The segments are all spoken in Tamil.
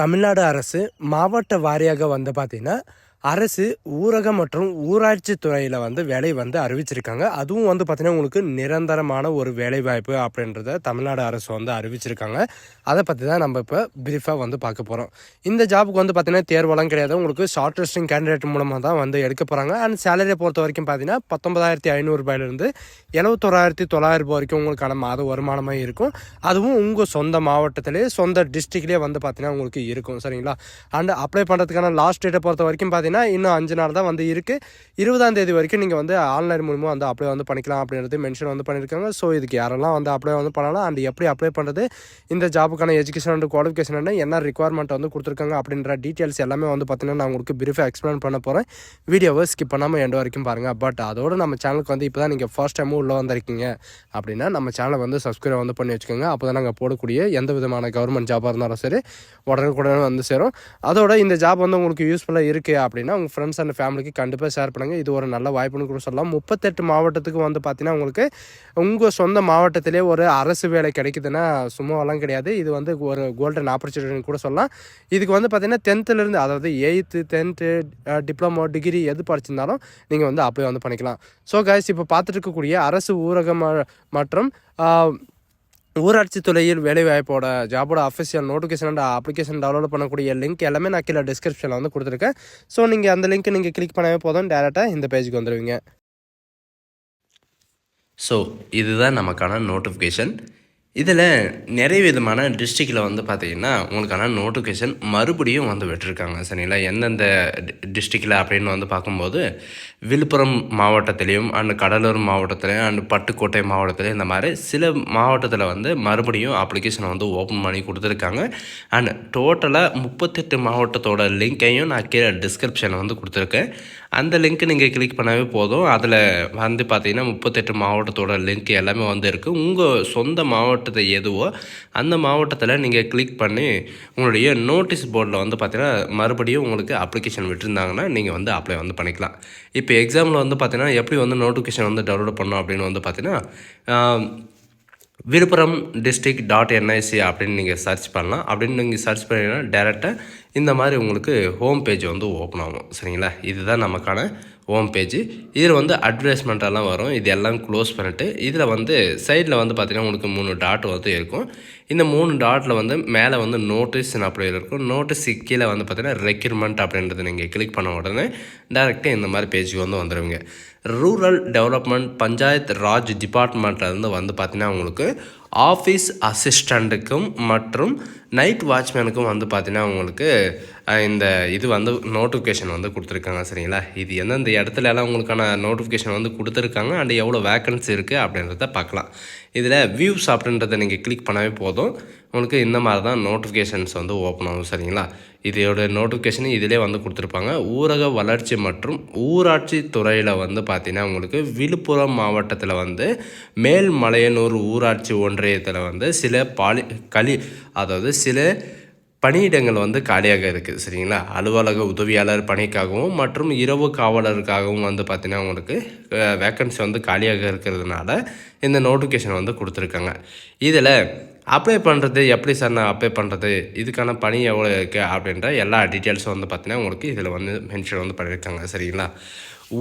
தமிழ்நாடு அரசு மாவட்ட வாரியாக வந்து பார்த்திங்கன்னா அரசு ஊரக மற்றும் ஊராட்சி துறையில் வந்து வேலை வந்து அறிவிச்சிருக்காங்க. அதுவும் வந்து பார்த்திங்கன்னா உங்களுக்கு நிரந்தரமான ஒரு வேலைவாய்ப்பு அப்படின்றத தமிழ்நாடு அரசு வந்து அறிவிச்சிருக்காங்க. அதை பற்றி தான் நம்ம இப்போ பிரீஃபாக வந்து பார்க்க போகிறோம் இந்த ஜாபுக்கு வந்து பார்த்திங்கன்னா தேர்வெல்லாம் கிடையாது. உங்களுக்கு ஷார்ட் லிஸ்டிங் கேண்டிடேட் மூலமாக தான் வந்து எடுக்க போகிறாங்க அண்ட் சேலரியை பொறுத்த வரைக்கும் பார்த்தீங்கன்னா பத்தொன்பதாயிரத்தி ஐநூறுரூபாயிலிருந்து எழுபத்தோராயிரத்தி தொள்ளாயிரம் ரூபாய் வரைக்கும் உங்களுக்கான மாத வருமானமாக இருக்கும். அதுவும் உங்கள் சொந்த மாவட்டத்திலே சொந்த டிஸ்ட்ரிக்ட்லேயே வந்து பார்த்தீங்கன்னா உங்களுக்கு இருக்கும். சரிங்களா? அண்ட் அப்ளை பண்ணுறதுக்கான லாஸ்ட் டேட்டை பொறுத்த வரைக்கும் பார்த்தீங்கன்னா இன்னும் அஞ்சு நாள் தான் வந்து இருக்குது இருபதாம் தேதி வரைக்கும் நீங்கள் வந்து ஆன்லைன் மூலமாக வந்து அப்ளை வந்து பண்ணிக்கலாம் அப்படின்றது மென்ஷன் வந்து பண்ணியிருக்காங்க ஸோ இதுக்கு யாரெல்லாம் வந்து அப்ளை வந்து பண்ணலாம் அண்ட் எப்படி அப்ளை பண்ணுறது இந்த ஜாபுக்கான எஜுகேஷன் அண்ட் குவாலிஃபிகேஷன் என்ன என்ன ரிக்குவயர்மெண்ட் வந்து கொடுத்துருக்காங்க அப்படின்ற டீட்டெயில்ஸ் எல்லாமே வந்து பார்த்தீங்கன்னா நான் உங்களுக்கு பிரீஃபாக எக்ஸ்பிளைன் பண்ண போகிறேன் வீடியோவை ஸ்கிப் பண்ணாமல் எண்ட் வரைக்கும் பாருங்கள் பட் அதோடு நம்ம சேனலுக்கு வந்து இப்போ தான் நீங்கள் ஃபர்ஸ்ட் டைமும் உள்ளே வந்திருக்கீங்க அப்படின்னா நம்ம சேனலை வந்து சப்ஸ்கிரைப் வந்து பண்ணி வச்சுக்கோங்க. அப்போ தான் நாங்கள் போடக்கூடிய எந்த விதமான கவர்மெண்ட் ஜாபாக இருந்தாலும் சரி உடனுக்குடனே வந்து சேரும். அதோட இந்த ஜாப் வந்து உங்களுக்கு யூஸ்ஃபுல்லாக இருக்குது அப்படின்னா உங்கள் ஃப்ரெண்ட்ஸ் அண்ட் ஃபேமிலிக்கு கண்டிப்பாக ஷேர் பண்ணுங்கள் இது ஒரு நல்ல வாய்ப்புன்னு கூட சொல்லலாம். முப்பத்தெட்டு மாவட்டத்துக்கு வந்து பார்த்தீங்கன்னா உங்களுக்கு உங்கள் சொந்த மாவட்டத்திலே ஒரு அரசு வேலை கிடைக்குதுன்னா சும்மாவெல்லாம் கிடையாது. இது வந்து ஒரு கோல்டன் ஆப்பர்ச்சுனிட்டின்னு கூட சொல்லலாம். இதுக்கு வந்து பார்த்தீங்கன்னா டென்த்துலேருந்து அதாவது எயித்து டென்த்து டிப்ளமோ டிகிரி எது படிச்சிருந்தாலும் நீங்கள் வந்து அப்ளை வந்து பண்ணிக்கலாம். ஸோ கைஸ் இப்போ பார்த்துட்டு இருக்கக்கூடிய அரசு ஊரகம் மற்றும் ஊராட்சி துறையில் வேலைவாய்ப்போட ஜாபோட official notification and application download பண்ணக்கூடிய லிங்க் எல்லாமே நான் கீழே டிஸ்கிரிப்ஷனில் வந்து கொடுத்துருக்கேன். ஸோ நீங்கள் அந்த லிங்க் நீங்கள் கிளிக் பண்ணவே போதும். டேரெக்டாக இந்த பேஜுக்கு வந்துடுவீங்க ஸோ இதுதான் நமக்கான நோட்டிஃபிகேஷன் இதில் நிறைய விதமான டிஸ்ட்ரிக்டில் வந்து பார்த்தீங்கன்னா உங்களுக்கான நோட்டிஃபிகேஷன் மறுபடியும் வந்து விட்டுருக்காங்க சரிங்களா? எந்தெந்த டிஸ்ட்ரிக்டில் அப்படின்னு வந்து பார்க்கும்போது விழுப்புரம் மாவட்டத்திலையும் அண்டு கடலூர் மாவட்டத்திலையும் அண்ட் பட்டுக்கோட்டை மாவட்டத்திலையும் இந்த மாதிரி சில மாவட்டத்தில் வந்து மறுபடியும் அப்ளிகேஷனை வந்து ஓப்பன் பண்ணி கொடுத்துருக்காங்க. அண்ட் டோட்டலாக முப்பத்தெட்டு மாவட்டத்தோட லிங்க்கையும் நான் கீழே டிஸ்கிரிப்ஷனில் வந்து கொடுத்துருக்கேன். அந்த லிங்க் நீங்கள் கிளிக் பண்ணவே போதும். அதில் வந்து பார்த்தீங்கன்னா முப்பத்தெட்டு மாவட்டத்தோட லிங்க் எல்லாமே வந்து இருக்குது உங்கள் சொந்த மாவட்டத்தை எதுவோ அந்த மாவட்டத்தில் நீங்கள் கிளிக் பண்ணி உங்களுடைய நோட்டீஸ் போர்டில் வந்து பார்த்தீங்கன்னா மறுபடியும் உங்களுக்கு அப்ளிகேஷன் விட்டுருந்தாங்கன்னா நீங்கள் வந்து அப்ளை வந்து பண்ணிக்கலாம். இப்போ எக்ஸாமில் வந்து பார்த்தீங்கன்னா எப்படி வந்து நோட்டிஃபிகேஷன் வந்து டவுன்லோட் பண்ணோம் அப்படின்னு வந்து பார்த்தீங்கன்னா விழுப்புரம் டிஸ்ட்ரிக்ட் டாட் என்ஐசி அப்படின்னு நீங்கள் சர்ச் பண்ணலாம். அப்படின்னு நீங்கள் சர்ச் பண்ணிங்கன்னா டேரெக்டாக இந்த மாதிரி உங்களுக்கு ஹோம் பேஜ் வந்து ஓப்பன் ஆகும். சரிங்களா? இதுதான் நமக்கான ஹோம் பேஜ் இதில் வந்து அட்வர்டைஸ்மெண்ட்டெல்லாம் வரும். இது எல்லாம் க்ளோஸ் பண்ணிவிட்டு இதில் வந்து சைடில் வந்து பார்த்திங்கன்னா உங்களுக்கு மூணு டாட் வந்து இருக்கும். இந்த மூணு டாட்டில் வந்து மேலே வந்து நோட்டீஸ் அப்படி இருக்கும். நோட்டீஸ் கீழே வந்து பார்த்தீங்கன்னா ரெக்யூர்மெண்ட் அப்படின்றத நீங்கள் கிளிக் பண்ண உடனே டேரெக்டாக இந்த மாதிரி பேஜுக்கு வந்து வந்துடுவீங்க ரூரல் டெவலப்மெண்ட் பஞ்சாயத் ராஜ் டிபார்ட்மெண்ட்லேருந்து வந்து பார்த்தீங்கன்னா உங்களுக்கு ஆஃபீஸ் அசிஸ்டண்ட்டுக்கும் மற்றும் நைட் வாட்ச்மேனுக்கும் வந்து பார்த்தீங்கன்னா உங்களுக்கு இந்த இது வந்து நோட்டிஃபிகேஷன் வந்து கொடுத்துருக்காங்க சரிங்களா? இது எந்தெந்த இடத்துல எல்லாம் உங்களுக்கான நோட்டிஃபிகேஷன் வந்து கொடுத்துருக்காங்க அண்ட் எவ்வளோ வேக்கன்சி இருக்குது அப்படின்றத பார்க்கலாம். இதில் வியூஸ் அப்படின்றத நீங்கள் கிளிக் பண்ணவே போதும். உங்களுக்கு இந்த மாதிரி தான் நோட்டிஃபிகேஷன்ஸ் வந்து ஓப்பன் ஆகும் சரிங்களா? இதோட நோட்டிஃபிகேஷன் இதிலே வந்து கொடுத்துருப்பாங்க. ஊரக வளர்ச்சி மற்றும் ஊராட்சி துறையில் வந்து பார்த்திங்கன்னா உங்களுக்கு விழுப்புரம் மாவட்டத்தில் வந்து மேல்மலையனூர் ஊராட்சி ஒன்றியத்தில் வந்து சில பாலி களி அதாவது சில பணியிடங்கள் வந்து காலியாக இருக்குது சரிங்களா? அலுவலக உதவியாளர் பணிக்காகவும் மற்றும் இரவு காவலருக்காகவும் வந்து பார்த்தீங்கன்னா உங்களுக்கு வேக்கன்சி வந்து காலியாக இருக்கிறதுனால இந்த நோட்டிஃபிகேஷன் வந்து கொடுத்துருக்காங்க. இதில் அப்ளை பண்ணுறது எப்படி சார் நான் அப்ளை பண்ணுறது இதுக்கான பணி எவ்வளோ இருக்குது அப்படின்ற எல்லா டீட்டெயில்ஸும் வந்து பார்த்தீங்கன்னா உங்களுக்கு இதில் வந்து மென்ஷன் வந்து பண்ணியிருக்காங்க சரிங்களா?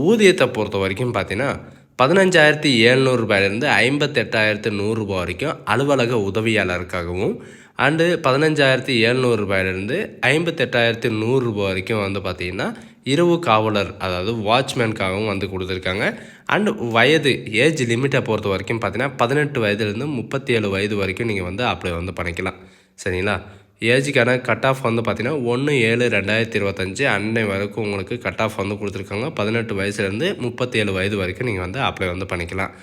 ஊதியத்தை பொறுத்த வரைக்கும் பார்த்தீங்கன்னா பதினஞ்சாயிரத்தி ஏழ்நூறுபாயிலேருந்து ஐம்பத்தெட்டாயிரத்து நூறுரூபா வரைக்கும் அலுவலக உதவியாளருக்காகவும் அண்டு பதினஞ்சாயிரத்தி ஏழ்நூறுபாயிலேருந்து ஐம்பத்தெட்டாயிரத்து நூறுரூபா வரைக்கும் வந்து பார்த்திங்கன்னா இரவு காவலர் அதாவது வாட்ச்மேனுக்காகவும் வந்து கொடுத்துருக்காங்க. அண்டு வயது ஏஜ் லிமிட்டை பொறுத்த வரைக்கும் பார்த்தீங்கன்னா பதினெட்டு வயதுலேருந்து முப்பத்தி ஏழு வயது வரைக்கும் நீங்கள் வந்து அப்ளை வந்து பண்ணிக்கலாம். சரிங்களா? ஏஜுக்கான கட் ஆஃப் வந்து பார்த்தீங்கன்னா ஒன்று ஏழு ரெண்டாயிரத்தி இருபத்தஞ்சி அன்னை வரைக்கும் உங்களுக்கு கட் ஆஃப் வந்து கொடுத்துருக்காங்க. பதினெட்டு வயசுலேருந்து முப்பத்தேழு வயது வரைக்கும் நீங்கள் வந்து அப்ளை வந்து பண்ணிக்கலாம்.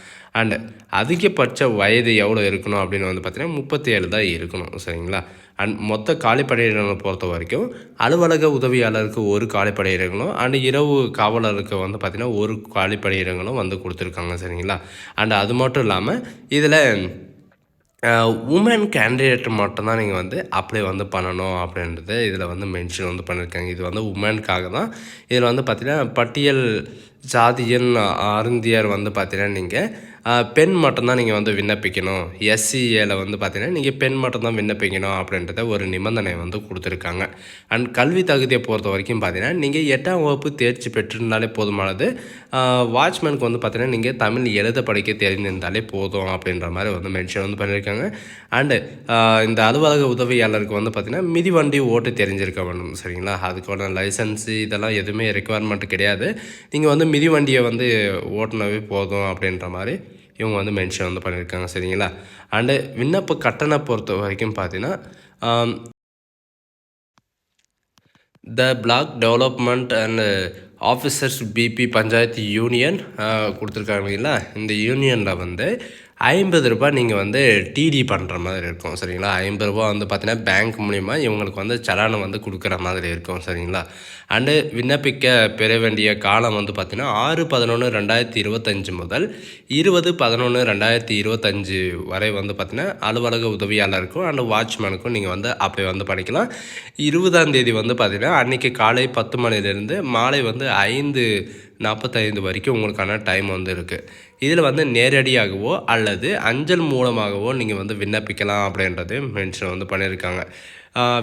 அண்டு அதிகபட்ச வயது எவ்வளோ இருக்கணும் அப்படின்னு வந்து பார்த்தீங்கன்னா முப்பத்தி ஏழு தான் இருக்கணும். சரிங்களா? அண்ட் மொத்த காலிப்படையினரை பொறுத்த வரைக்கும் அலுவலக உதவியாளருக்கு ஒரு காலிப்படையிடங்களும் அண்ட் இரவு காவலருக்கு வந்து பார்த்திங்கன்னா ஒரு காலிப்படையிடங்களும் வந்து கொடுத்துருக்காங்க. சரிங்களா? அண்ட் அது மட்டும் இல்லாமல் இதில் உமன் கேண்டிடேட் மட்டும்தான் நீங்கள் வந்து அப்ளை வந்து பண்ணணும் அப்படின்றது இதில் வந்து மென்ஷன் வந்து பண்ணியிருக்காங்க இது வந்து உமனுக்காக தான். இதில் வந்து பார்த்திங்கன்னா பட்டியல் ஜாதியன் அருந்தியர் வந்து பார்த்தீங்கன்னா நீங்கள் பெண் மட்டும்தான் நீங்கள் வந்து விண்ணப்பிக்கணும். எஸ்சிஏல வந்து பார்த்தீங்கன்னா நீங்கள் பெண் மட்டும்தான் விண்ணப்பிக்கணும் அப்படின்றத ஒரு நிபந்தனை வந்து கொடுத்துருக்காங்க. அண்ட் கல்வி தகுதியை பொறுத்த வரைக்கும் பார்த்தீங்கன்னா நீங்கள் எட்டாம் வகுப்பு தேர்ச்சி பெற்றிருந்தாலே போதுமானது. வாட்ச்மேனுக்கு வந்து பார்த்தீங்கன்னா நீங்கள் தமிழ் எழுத படிக்க தெரிந்திருந்தாலே போதும் அப்படின்ற மாதிரி வந்து மென்ஷன் வந்து பண்ணியிருக்காங்க அண்டு இந்த அலுவலக உதவியாளருக்கு வந்து பார்த்தீங்கன்னா மிதிவண்டி ஓட்டு தெரிஞ்சிருக்க வேண்டும் சரிங்களா? அதுக்கான லைசன்ஸு இதெல்லாம் எதுவுமே ரெக்குவயர்மெண்ட் கிடையாது. நீங்கள் வந்து மிதிவண்டியை வந்து ஓட்டினவே போதும் அப்படின்ற மாதிரி இவங்க வந்து மென்ஷன் வந்து பண்ணியிருக்காங்க சரிங்களா? அண்டு விண்ணப்ப கட்டணம் பொறுத்த வரைக்கும் பார்த்தீங்கன்னா the block development and officers BP panchayat union uh, கொடுத்துருக்காங்க இல்லைங்களா? இந்த யூனியனில் வந்து ஐம்பது ரூபாய் நீங்கள் வந்து டிடி பண்ணுற மாதிரி இருக்கும் சரிங்களா? ஐம்பது ரூபா வந்து பார்த்தீங்கன்னா பேங்க் மூலிமா இவங்களுக்கு வந்து சலானை வந்து கொடுக்குற மாதிரி இருக்கும் சரிங்களா? அண்டு விண்ணப்பிக்க பெற வேண்டிய காலம் வந்து பார்த்தீங்கன்னா ஆறு பதினொன்று ரெண்டாயிரத்தி இருபத்தஞ்சு முதல் இருபது பதினொன்று ரெண்டாயிரத்தி இருபத்தஞ்சு வரை வந்து பார்த்தீங்கன்னா அலுவலக உதவியாளருக்கும் அண்டு வாட்ச்மேனுக்கும் நீங்கள் வந்து அப்ளை வந்து பண்ணிக்கலாம் இருபதாம் தேதி வந்து பார்த்தீங்கன்னா அன்றைக்கி காலை பத்து மணிலேருந்து மாலை வந்து ஐந்து நாற்பத்தைந்து வரைக்கும் உங்களுக்கான டைம் வந்து இருக்குது இதில் வந்து நேரடியாகவோ அல்லது அஞ்சல் மூலமாகவோ நீங்கள் வந்து விண்ணப்பிக்கலாம் அப்படின்றது மென்ஷன் வந்து பண்ணியிருக்காங்க.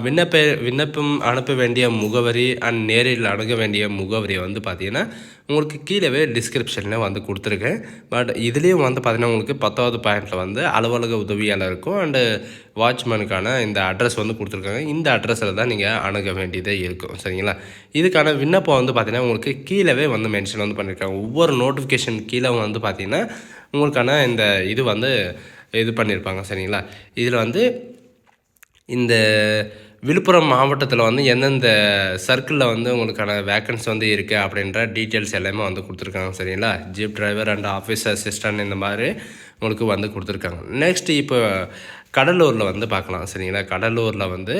விண்ணப்ப விண்ணப்பம் அனுப்ப வேண்டிய முகவரி அண்ட் நேரில் அணுக வேண்டிய முகவரி வந்து பார்த்தீங்கன்னா உங்களுக்கு கீழவே டிஸ்கிரிப்ஷனில் வந்து கொடுத்துருக்கேன். பட் இதுலேயும் வந்து பார்த்தீங்கன்னா உங்களுக்கு பத்தாவது பாயிண்டில் வந்து அலுவலக உதவியாளருக்கும் அண்டு வாட்ச்மேனுக்கான இந்த அட்ரஸ் வந்து கொடுத்துருக்காங்க. இந்த அட்ரஸில் தான் நீங்கள் அணுக வேண்டியதே இருக்கும். சரிங்களா? இதுக்கான விண்ணப்பம் வந்து பார்த்தீங்கன்னா உங்களுக்கு கீழவே வந்து மென்ஷன் வந்து பண்ணியிருக்காங்க ஒவ்வொரு நோட்டிஃபிகேஷன் கீழே வந்து பார்த்தீங்கன்னா உங்களுக்கான இந்த இது வந்து இது பண்ணியிருப்பாங்க சரிங்களா? இதில் வந்து இந்த விழுப்புரம் மாவட்டத்தில் வந்து எந்தெந்த சர்க்கிளில் வந்து உங்களுக்கான வேக்கன்ஸ் வந்து இருக்குது அப்படின்ற டீட்டெயில்ஸ் எல்லாமே வந்து கொடுத்துருக்காங்க சரிங்களா? Jeep driver and office assistant இந்த மாதிரி உங்களுக்கு வந்து கொடுத்துருக்காங்க. நெக்ஸ்ட் இப்போ கடலூரில் வந்து பார்க்கலாம் சரிங்களா? கடலூரில் வந்து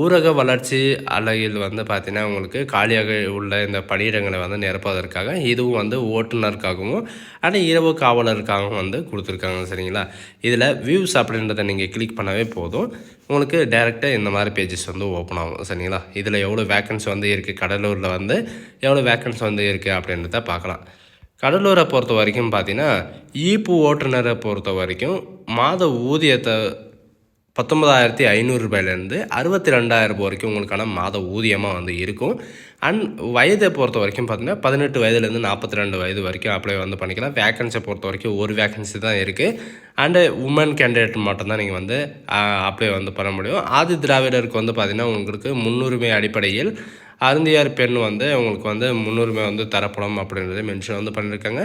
ஊரக வளர்ச்சி அலையில் வந்து பார்த்தீங்கன்னா உங்களுக்கு காலியாக உள்ள இந்த பணியிடங்களை வந்து நிரப்புவதற்காக இதுவும் வந்து ஓட்டுநருக்காகவும் ஆனால் இரவு காவலருக்காகவும் வந்து கொடுத்துருக்காங்க சரிங்களா? இதில் வியூஸ் அப்படின்றத நீங்கள் கிளிக் பண்ணவே போதும். உங்களுக்கு டேரெக்டாக இந்த மாதிரி பேஜஸ் வந்து ஓப்பன் ஆகும் சரிங்களா? இதில் எவ்வளோ வேக்கன்ஸ் வந்து இருக்குது கடலூரில் வந்து எவ்வளோ வேக்கன்ஸ் வந்து இருக்குது அப்படின்றத பார்க்கலாம். கடலூரை பொறுத்த வரைக்கும் பார்த்தீங்கன்னா ஈப்பு ஓட்டுநரை பொறுத்த வரைக்கும் மாத ஊதியத்தை பத்தொன்பதாயிரத்தி ஐநூறுரூபாயிலேருந்து அறுபத்தி ரெண்டாயிரம் ரூபாய் வரைக்கும் உங்களுக்கான மாத ஊதியமாக வந்து இருக்கும். அண்ட் வயதை பொறுத்த வரைக்கும் பார்த்தீங்கன்னா பதினெட்டு வயதுலேருந்து நாற்பத்தி ரெண்டு வயது வரைக்கும் அப்ளை வந்து பண்ணிக்கலாம். வேக்கன்சியை பொறுத்த வரைக்கும் ஒரு வேக்கன்சி தான் இருக்குது அண்டு உமன் கேண்டிடேட் மட்டும்தான் நீங்கள் வந்து அப்ளை வந்து பண்ண முடியும். ஆதி திராவிடருக்கு வந்து பார்த்திங்கன்னா உங்களுக்கு முன்னுரிமை அடிப்படையில் அருந்தியார் பெண் வந்து உங்களுக்கு வந்து முன்னுரிமை வந்து தரப்படும் அப்படின்றத மென்ஷன் வந்து பண்ணியிருக்காங்க.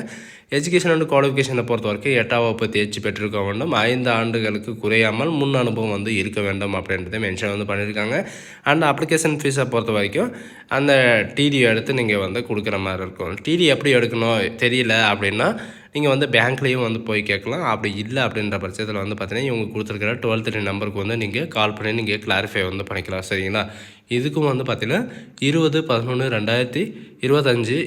எஜுகேஷன் அண்ட் குவாலிஃபிகேஷனை பொறுத்த வரைக்கும் எட்டாம் வகுப்பு தேர்ச்சி பெற்றிருக்க வேண்டும். ஐந்து ஆண்டுகளுக்கு குறையாமல் முன் அனுபவம் வந்து இருக்க வேண்டும் அப்படின்றத மென்ஷன் வந்து பண்ணியிருக்காங்க. அண்ட் அப்ளிகேஷன் ஃபீஸை பொறுத்த வரைக்கும் அந்த டிடி எடுத்து நீங்கள் வந்து கொடுக்குற மாதிரி இருக்கும். டிடி எப்படி எடுக்கணும்? தெரியல அப்படின்னா நீங்கள் வந்து பேங்க்லேயும் வந்து போய் கேட்கலாம். அப்படி இல்லை அப்படின்ற பட்சத்தில் வந்து பார்த்தீங்கன்னா இவங்க கொடுத்துருக்கிற டுவெல் த்ரீ நம்பருக்கு வந்து நீங்கள் கால் பண்ணி நீங்கள் கிளாரிஃபை வந்து பண்ணிக்கலாம். சரிங்களா? இதுக்கும் வந்து பார்த்தீங்கன்னா இருபது பதினொன்று ரெண்டாயிரத்தி இருபத்தஞ்சு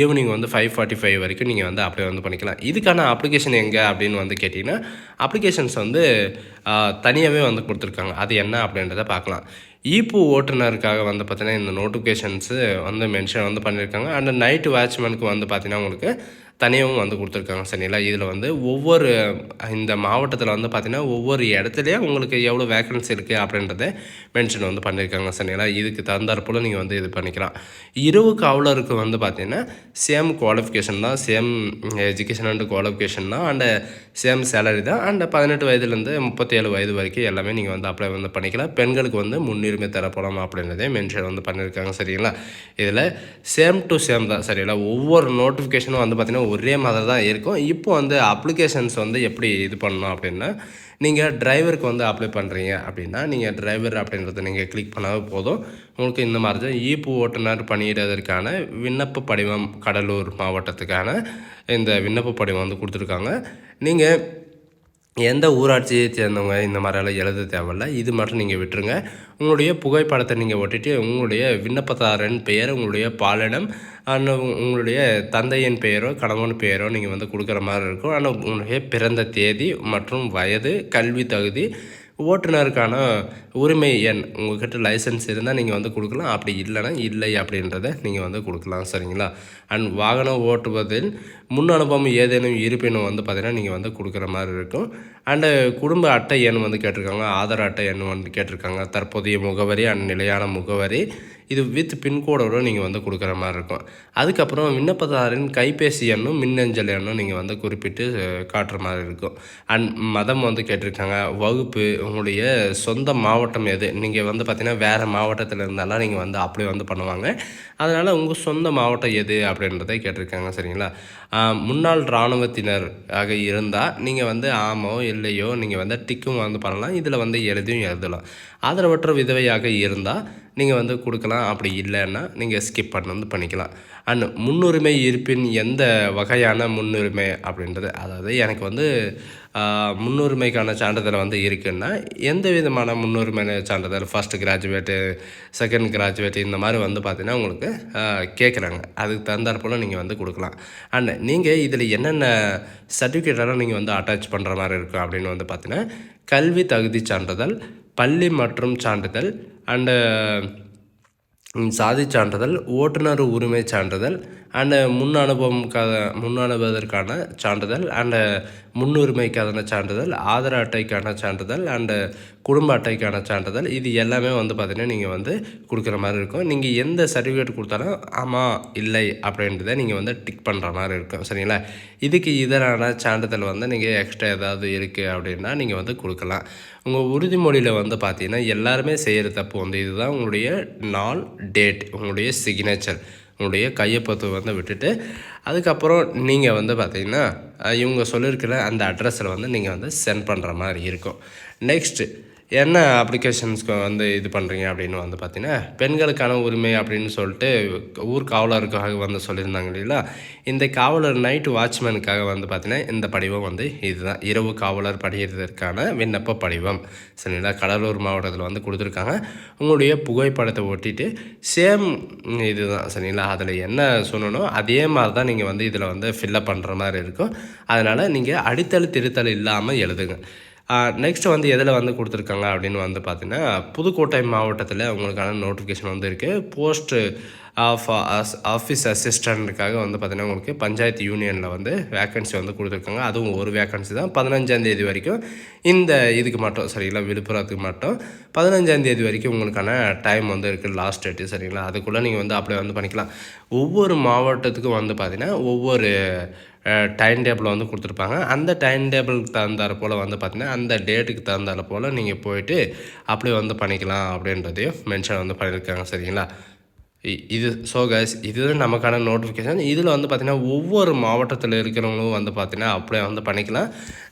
ஈவினிங் வந்து ஃபைவ் ஃபார்ட்டி ஃபைவ் வரைக்கும் நீங்கள் வந்து அப்ளை வந்து பண்ணிக்கலாம். இதுக்கான அப்ளிகேஷன் எங்கே அப்படின்னு வந்து கேட்டிங்கன்னா அப்ளிகேஷன்ஸ் வந்து தனியாகவே வந்து கொடுத்துருக்காங்க. அது என்ன அப்படின்றத பார்க்கலாம் ஈப்பு ஓட்டுநருக்காக வந்து பார்த்தீங்கன்னா இந்த நோட்டிஃபிகேஷன்ஸு வந்து மென்ஷன் வந்து பண்ணியிருக்காங்க அண்ட் நைட்டு வாட்ச்மேனுக்கு வந்து பார்த்தீங்கன்னா உங்களுக்கு தனியாகவும் வந்து கொடுத்துருக்காங்க சரிங்களா இதில் வந்து ஒவ்வொரு இந்த மாவட்டத்தில் வந்து பார்த்திங்கன்னா ஒவ்வொரு இடத்துலையும் உங்களுக்கு எவ்வளோ வேக்கன்சி இருக்குது அப்படின்றத மென்ஷன் வந்து பண்ணியிருக்காங்க சரிங்களா இதுக்கு தகுந்தாற்போல் நீங்கள் வந்து இது பண்ணிக்கலாம். இரவு காவலருக்கு வந்து பார்த்திங்கன்னா சேம் குவாலிஃபிகேஷன் தான் சேம் எஜுகேஷன் அண்ட் குவாலிஃபிகேஷன் தான் அண்டு சேம் சேலரி தான் அண்டு பதினெட்டு வயதுலேருந்து முப்பத்தேழு வயது வரைக்கும் எல்லாமே நீங்கள் வந்து அப்ளை வந்து பண்ணிக்கலாம். பெண்களுக்கு வந்து முன்னுரிமை தரப்படலாம் அப்படின்றதே மென்ஷன் வந்து பண்ணியிருக்காங்க சரிங்களா இதில் சேம் டு சேம் தான் சரிங்களா ஒவ்வொரு நோட்டிஃபிகேஷனும் வந்து பார்த்திங்கன்னா ஒரே மாதிரி தான் இருக்கும். இப்போ வந்து அப்ளிகேஷன்ஸ் வந்து எப்படி இது பண்ணணும் அப்படின்னா நீங்கள் டிரைவருக்கு வந்து அப்ளை பண்ணுறீங்க அப்படின்னா நீங்கள் டிரைவர் அப்படின்றத நீங்கள் கிளிக் பண்ணாவே போதும். உங்களுக்கு இந்த மாதிரி தான் ஈப்பு ஓட்டுநர் பணியிடுவதற்கான விண்ணப்ப படிவம் கடலூர் மாவட்டத்துக்கான இந்த விண்ணப்ப படிவம் வந்து கொடுத்துருக்காங்க. நீங்கள் எந்த ஊராட்சியை சேர்ந்தவங்க இந்த மாதிரியெல்லாம் எழுத தேவையில்ல. இது மட்டும் நீங்கள் விட்டுருங்க. உங்களுடைய புகைப்படத்தை நீங்கள் ஒட்டிட்டு உங்களுடைய விண்ணப்பதாரன் பெயர் உங்களுடைய பாலினம் ஆனால் உங்களுடைய தந்தையின் பெயரோ கணவன் பெயரோ நீங்கள் வந்து கொடுக்குற மாதிரி இருக்கும். ஆனால் உங்களுடைய பிறந்த தேதி மற்றும் வயது கல்வி தகுதி ஓட்டுநருக்கான உரிமை எண் உங்கள்கிட்ட லைசன்ஸ் இருந்தால் நீங்கள் வந்து கொடுக்கலாம். அப்படி இல்லைன்னா இல்லை அப்படின்றத நீங்கள் வந்து கொடுக்கலாம். சரிங்களா? அண்ட் வாகனம் ஓட்டுவதில் முன் அனுபவம் ஏதேனும் இருப்பினும் வந்து பார்த்திங்கன்னா நீங்கள் வந்து கொடுக்குற மாதிரி இருக்கும். அண்டு குடும்ப அட்டை எண் வந்து கேட்டிருக்காங்க. ஆதார் அட்டை எண் வந்து கேட்டிருக்காங்க. தற்போதைய முகவரி அண்ட் நிலையான முகவரி. இது வித் பின்கோடோட நீங்கள் வந்து கொடுக்குற மாதிரி இருக்கும். அதுக்கப்புறம் விண்ணப்பதாரின் கைபேசி எண்ணும் மின்னஞ்சல் எண்ணும் நீங்கள் வந்து குறிப்பிட்டு காட்டுற மாதிரி இருக்கும். அண்ட் மதம் வந்து கேட்டிருக்காங்க. வகுப்பு உங்களுடைய சொந்த மாவட்டம் எது? நீங்கள் வந்து பார்த்தீங்கன்னா வேறு மாவட்டத்தில் இருந்தாலும் நீங்கள் வந்து அப்படியே வந்து பண்ணுவாங்க. அதனால் உங்கள் சொந்த மாவட்டம் எது அப்படின்றத கேட்டிருக்காங்க சரிங்களா? முன்னாள் இராணுவத்தினர் ஆக இருந்தால் நீங்கள் வந்து ஆமோ இல்லையோ நீங்கள் வந்து டிக்கும் வந்து பண்ணலாம். இதில் வந்து எழுதியும் எழுதலாம். ஆதரவற்ற விதவையாக இருந்தால் நீங்கள் வந்து கொடுக்கலாம். அப்படி இல்லைன்னா நீங்கள் ஸ்கிப் பண்ண வந்து பண்ணிக்கலாம். அண்ட் முன்னுரிமை இருப்பின் எந்த வகையான முன்னுரிமை அப்படின்றது அதாவது எனக்கு வந்து முன்னுரிமைக்கான சான்றிதழ் வந்து இருக்குன்னா எந்த விதமான முன்னுரிமை சான்றிதழ் ஃபஸ்ட்டு கிராஜுவேட்டு செகண்ட் கிராஜுவேட் இந்த மாதிரி வந்து பார்த்திங்கன்னா உங்களுக்கு கேட்குறாங்க. அதுக்கு தகுந்தாற்போல் நீங்கள் வந்து கொடுக்கலாம். அண்ட் நீங்கள் இதில் என்னென்ன சர்டிஃபிகேட்டெல்லாம் நீங்கள் வந்து அட்டாச் பண்ணுற மாதிரி இருக்கும் அப்படின்னு வந்து பார்த்தீங்கன்னா கல்வி தகுதி சான்றிதழ் பள்ளி மற்றும் சான்றிதழ் அண்டு சாதி சான்றிதழ் ஓட்டுநர் உரிமை சான்றிதழ் அண்டு முன் அனுபவம்க்காக முன் அனுபவத்திற்கான சான்றிதழ் அண்டு முன்னுரிமைக்கான சான்றிதழ் ஆதார் அட்டைக்கான சான்றிதழ் அண்டு குடும்ப அட்டைக்கான சான்றிதழ் இது எல்லாமே வந்து பார்த்திங்கன்னா நீங்கள் வந்து கொடுக்குற மாதிரி இருக்கும். நீங்கள் எந்த சர்டிஃபிகேட் கொடுத்தாலும் ஆமாம் இல்லை அப்படின்றத நீங்கள் வந்து டிக் பண்ணுற மாதிரி இருக்கும் சரிங்களா? இதுக்கு இதரான சான்றிதழ் வந்து நீங்கள் எக்ஸ்ட்ரா ஏதாவது இருக்குது அப்படின்னா நீங்கள் வந்து கொடுக்கலாம். உங்கள் உறுதிமொழியில் வந்து பார்த்தீங்கன்னா எல்லாருமே செய்கிற தப்பு வந்து இதுதான். உங்களுடைய நாள் டேட் உங்களுடைய சிக்னேச்சர் உங்களுடைய கையொப்பத்தை வந்து விட்டுட்டு அதுக்கப்புறம் நீங்கள் வந்து பார்த்திங்கன்னா இவங்க சொல்லியிருக்கிற அந்த அட்ரஸில் வந்து நீங்கள் வந்து சென்ட் பண்ணுற மாதிரி இருக்கும். நெக்ஸ்ட்டு என்ன அப்ளிகேஷன்ஸ்க்கு வந்து இது பண்ணுறீங்க அப்படின்னு வந்து பார்த்தீங்கன்னா பெண்களுக்கான உரிமை அப்படின்னு சொல்லிட்டு ஊர் காவலருக்காக வந்து சொல்லியிருந்தாங்க இல்லைங்களா? இந்த காவலர் நைட்டு வாட்ச்மேனுக்காக வந்து பார்த்தீங்கன்னா இந்த படிவம் வந்து இதுதான். இரவு காவலர் படிக்கிறதுக்கான விண்ணப்ப படிவம். சரிங்களா? கடலூர் மாவட்டத்தில் வந்து கொடுத்துருக்காங்க. உங்களுடைய புகைப்படத்தை ஒட்டிட்டு சேம் இதுதான். சரிங்களா? அதில் என்ன சொல்லணும் அதே மாதிரி தான் நீங்கள் வந்து இதில் வந்து ஃபில்லப் பண்ணுற மாதிரி இருக்கும். அதனால் நீங்கள் அடித்தல் திருத்தல் இல்லாமல் எழுதுங்க. நெக்ஸ்ட் வந்து எதில் வந்து கொடுத்துருக்காங்க அப்படின்னு வந்து பார்த்தீங்கன்னா புதுக்கோட்டை மாவட்டத்தில் உங்களுக்கான நோட்டிஃபிகேஷன் வந்து இருக்குது போஸ்ட்டு ஆஃபீஸ் அசிஸ்டண்ட்டுக்காக வந்து பார்த்தீங்கன்னா உங்களுக்கு பஞ்சாயத்து யூனியனில் வந்து வேக்கன்சி வந்து கொடுத்துருக்காங்க. அதுவும் ஒரு வேக்கன்சி தான். பதினஞ்சாந்தேதி வரைக்கும் இந்த இதுக்கு மட்டும் சரிங்களா விழுப்புரத்துக்கு மட்டும் பதினஞ்சாந்தேதி வரைக்கும் உங்களுக்கான டைம் வந்து இருக்குது லாஸ்ட் டேட்டு சரிங்களா? அதுக்குள்ளே நீங்கள் வந்து அப்ளை வந்து பண்ணிக்கலாம். ஒவ்வொரு மாவட்டத்துக்கும் வந்து பார்த்திங்கன்னா ஒவ்வொரு டைம் டேபிள் வந்து கொடுத்துருப்பாங்க. அந்த டைம் டேபிளுக்கு தகுந்தாற் போல் வந்து பார்த்திங்கன்னா அந்த டேட்டுக்கு தகுந்தாற் போல் நீங்கள் போயிட்டு அப்ளை வந்து பண்ணிக்கலாம் அப்படின்றதையும் மென்ஷன் வந்து பண்ணியிருக்காங்க சரிங்களா? இது ஸோ கைஸ் இதுதான் நமக்கான நோட்டிஃபிகேஷன் இதில் வந்து பார்த்திங்கன்னா ஒவ்வொரு மாவட்டத்தில் இருக்கிறவங்களும் வந்து பார்த்திங்கன்னா அப்ளை வந்து பண்ணிக்கலாம்.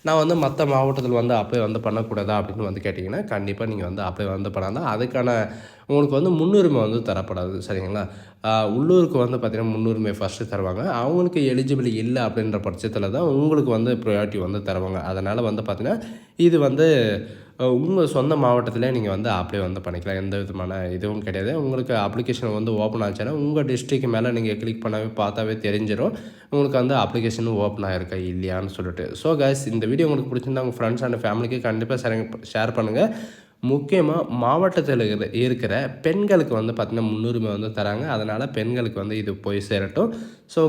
நான் வந்து மற்ற மாவட்டத்தில் வந்து அப்ளை வந்து பண்ணக்கூடாதா அப்படின்னு வந்து கேட்டிங்கன்னா கண்டிப்பாக நீங்கள் வந்து அப்ளை வந்து பண்ணாதான் அதுக்கான உங்களுக்கு வந்து முன்னுரிமை வந்து தரப்படாது சரிங்களா? உள்ளூருக்கு வந்து பார்த்திங்கன்னா முன்னுரிமை ஃபஸ்ட்டு தருவாங்க. அவங்களுக்கு எலிஜிபிள் இல்லை அப்படின்ற பட்சத்தில் தான் உங்களுக்கு வந்து ப்ரையாரிட்டி வந்து தருவாங்க. அதனால் வந்து பார்த்திங்கன்னா இது வந்து உங்கள் சொந்த மாவட்டத்தில் நீங்கள் வந்து அப்ளை வந்து பண்ணிக்கலாம். எந்த விதமான இதுவும் கிடையாது. உங்களுக்கு அப்ளிகேஷன் வந்து ஓப்பன் ஆச்சுன்னா உங்கள் டிஸ்ட்ரிக்ட் மேலே நீங்கள் கிளிக் பண்ணாவே பார்த்தாவே தெரிஞ்சிடும் உங்களுக்கு வந்து அப்ளிகேஷன் ஓப்பன் ஆகிருக்கா இல்லையான்னு சொல்லிட்டு. ஸோ கைஸ் இந்த வீடியோ உங்களுக்கு பிடிச்சிருந்தா உங்கள் ஃப்ரெண்ட்ஸ் அண்ட் ஃபேமிலிக்கு கண்டிப்பாக ஷேர் ஷேர் பண்ணுங்கள் முக்கியமாக மாவட்டத்தில் இருக்கிற இருக்கிற பெண்களுக்கு வந்து பார்த்திங்கன்னா முன்னுரிமை வந்து தராங்க. அதனால் பெண்களுக்கு வந்து இது போய் சேரட்டும். ஸோ